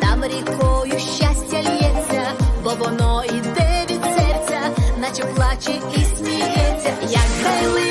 там рікою щастя лється, бо воно йде від серця, наче плаче і сміється, як хай